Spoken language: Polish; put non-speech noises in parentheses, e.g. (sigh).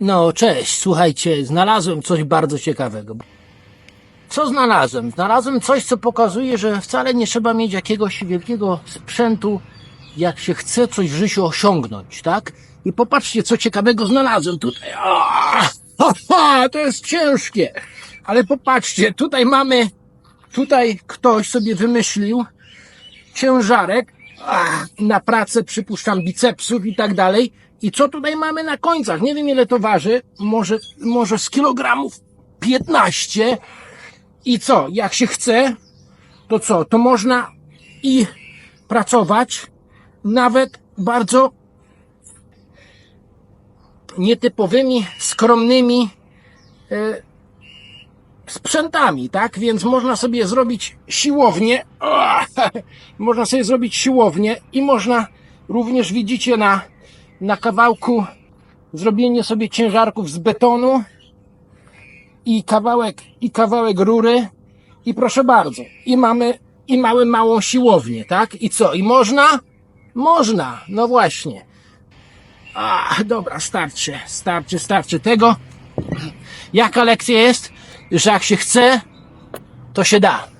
No, cześć, słuchajcie, znalazłem coś bardzo ciekawego. Co znalazłem? Znalazłem coś, co pokazuje, że wcale nie trzeba mieć jakiegoś wielkiego sprzętu, jak się chce coś w życiu osiągnąć, tak? I popatrzcie, co ciekawego znalazłem tutaj. O, ha, ha, to jest ciężkie. Ale popatrzcie, tutaj mamy, tutaj ktoś sobie wymyślił ciężarek na pracę, przypuszczam, bicepsów i tak dalej. I co tutaj mamy na końcach? Nie wiem, ile to waży. Może, może z kilogramów 15. I co? Jak się chce, to co? To można i pracować nawet bardzo nietypowymi, skromnymi e, sprzętami, tak? Więc można sobie zrobić siłownię. O, (laughs) można sobie zrobić siłownię i można również widzicie na, na kawałku zrobienie sobie ciężarków z betonu i kawałek, i kawałek rury i proszę bardzo, i mamy, i mamy małą siłownię, tak? I co? I można? Można, no właśnie. A, dobra, starczy, starczy, starczy tego. Jaka lekcja jest? Że jak się chce, to się da.